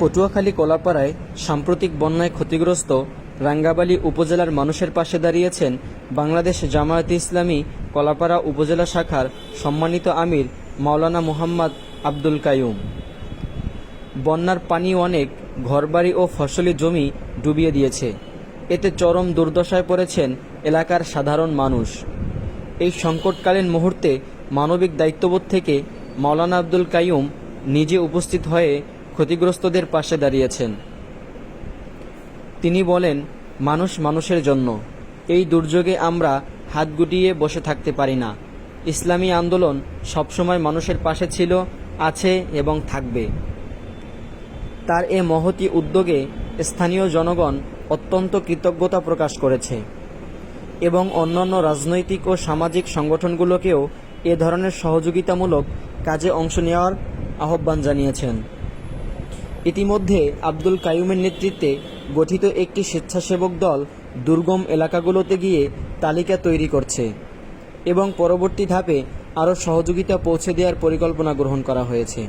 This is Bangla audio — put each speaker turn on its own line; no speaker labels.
পটুয়াখালী কলাপাড়ায় সাম্প্রতিক বন্যায় ক্ষতিগ্রস্ত রাঙ্গাবালী উপজেলার মানুষের পাশে দাঁড়িয়েছেন বাংলাদেশ জামায়াতে ইসলামী কলাপাড়া উপজেলা শাখার সম্মানিত আমির মাওলানা মুহাম্মদ আব্দুল কায়ুম বন্যার পানি অনেক, ঘরবাড়ি ও ফসলি জমি ডুবিয়ে দিয়েছে। এতে চরম দুর্দশায় পড়েছেন এলাকার সাধারণ মানুষ। এই সংকটকালীন মুহূর্তে মানবিক দায়িত্ববোধ থেকে মাওলানা আব্দুল কাইয়ুম নিজে উপস্থিত হয়ে ক্ষতিগ্রস্তদের পাশে দাঁড়িয়েছেন। তিনি বলেন, মানুষ মানুষের জন্য। এই দুর্যোগে আমরা হাত গুটিয়ে বসে থাকতে পারি না। ইসলামী আন্দোলন সবসময় মানুষের পাশে ছিল, আছে এবং থাকবে। তার এ মহতি উদ্যোগে স্থানীয় জনগণ অত্যন্ত কৃতজ্ঞতা প্রকাশ করেছে এবং অন্যান্য রাজনৈতিক ও সামাজিক সংগঠনগুলোকেও এ ধরনের সহযোগিতামূলক কাজে অংশ নেওয়ার আহ্বান জানিয়েছেন। ইতিমধ্যে আব্দুল কায়ুমের নেতৃত্বে গঠিত একটি স্বেচ্ছাসেবক দল দুর্গম এলাকাগুলোতে গিয়ে তালিকা তৈরি করছে এবং পরবর্তী ধাপে আরও সহযোগিতা পৌঁছে দেওয়ার পরিকল্পনা গ্রহণ করা হয়েছে।